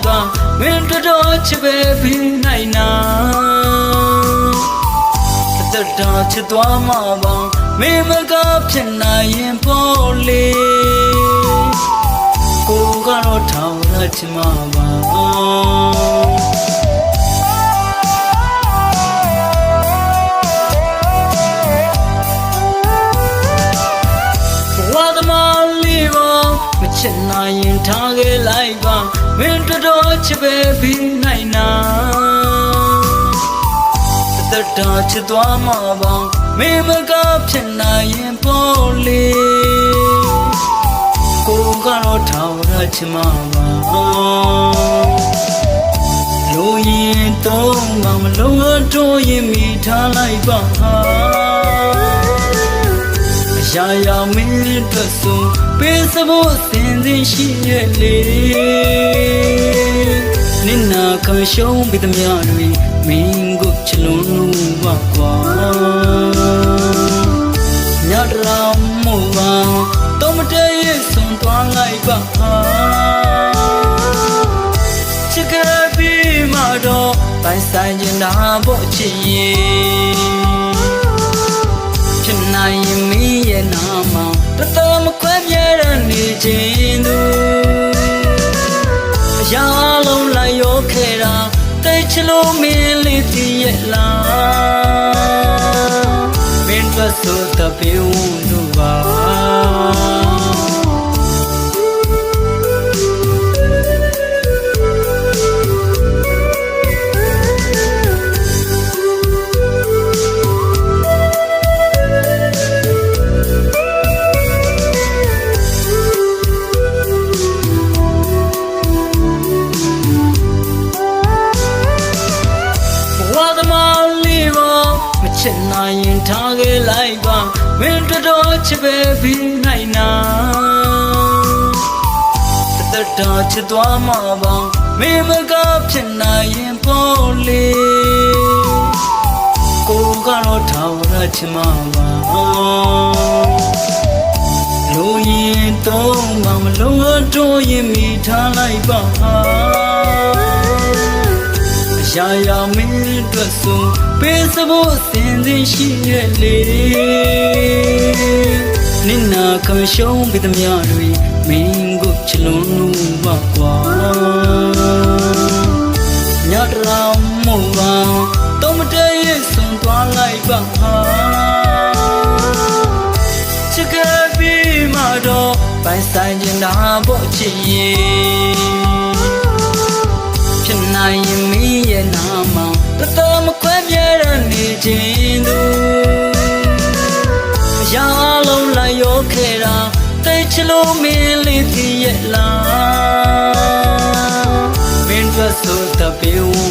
ချစ်နိုင်ရင်ထားခဲ့လိုက်ပါမင်းတို့တော့ချစ်ပဲပြီးနိုင်နာအသက်တော်ချစ်သွားမှာပါမင်းမကဖြစ်နိုင်ရင်ပေါ်လေကိုကတော့ထောင်ရချင်မှာပါဝါသမားလေးပါမချစ်နိုင်ရင်ထားခဲ့လိုက်ပါ မင်းတို့တော့ချစ်ပဲပြီးနိုင်နာအသက်တော်ချစ်သွားမှာပါမင်းမကဖြစ်နိုင်ရင်ပေါ်လေကိုကတော့ထောင်ရချင်မှာပါလိုရင်တော့ငါမလုံးတော့ရင်မိထားလိုက်ပါဟာ ရာရာမင်းအတွက်ဆိုပေးစဖို့စင်စင်ရှိရဲ့လေနင်နာခံရှုံးပြီးသမျှတွေမင်းကိုချလုံးလို့ပါကွာညတရာမို့ပါတော့မတည့်ရဲ့ဆွန်သွားလိုက်ပါချစ်ခဲ့ပြီးမှတော့ပိုင်ဆိုင်နေတာပေါ့ချစ်ရဲ့ဖြစ်နိုင် ရင်မင်းရဲ့နာမတတော်မခွဲပြဲတဲ့နေခြင်းသူအရာလုံးလိုက်ရောခဲ့တာတိတ်ချလို့မင်းလေးတည်ရဲ့လားမင်းတို့ဆိုတပြေဦးသူ ဝါသမားလေးပါမချစ်နိုင်ရင်ထားခဲ့လိုက်ပါမင်းတို့တော့ချစ်ပဲပြီးနိုင်နာအသက်တော်ချစ်သွားမှာပါမင်းမကဖြစ်နိုင်ရင်ပေါ်လေကိုကတော့ထောင်ရချင်မှာပါလိုရင်တော့ငါမလုံးတော့ရင်မိထားလိုက်ပါ ရာရာမင်းအတွက်ဆိုပေးစဖို့စင်စင်ရှိရဲ့လေနင်နာခံရှုံးပြီးသမျှတွေမင်းကိုချလုံးလို့ပါကွာညတရာမို့ပါတော့မတည့်ရဲ့ဆွန်သွားလိုက်ပါချစ်ခဲ့ပြီးမှတော့ပိုင်ဆိုင်နေတာပေါ့ချစ်ရဲ့ဖြစ်နိုင်ရင် မင်းရဲ့နာမတတော်မခွဲပြဲတဲ့နေခြင်းသူအရာလုံးလိုက်ရောခဲ့တာတိတ်ချလို့မင်းလေးတည်ရဲ့လားမင်းတို့ဆိုတပြေဦး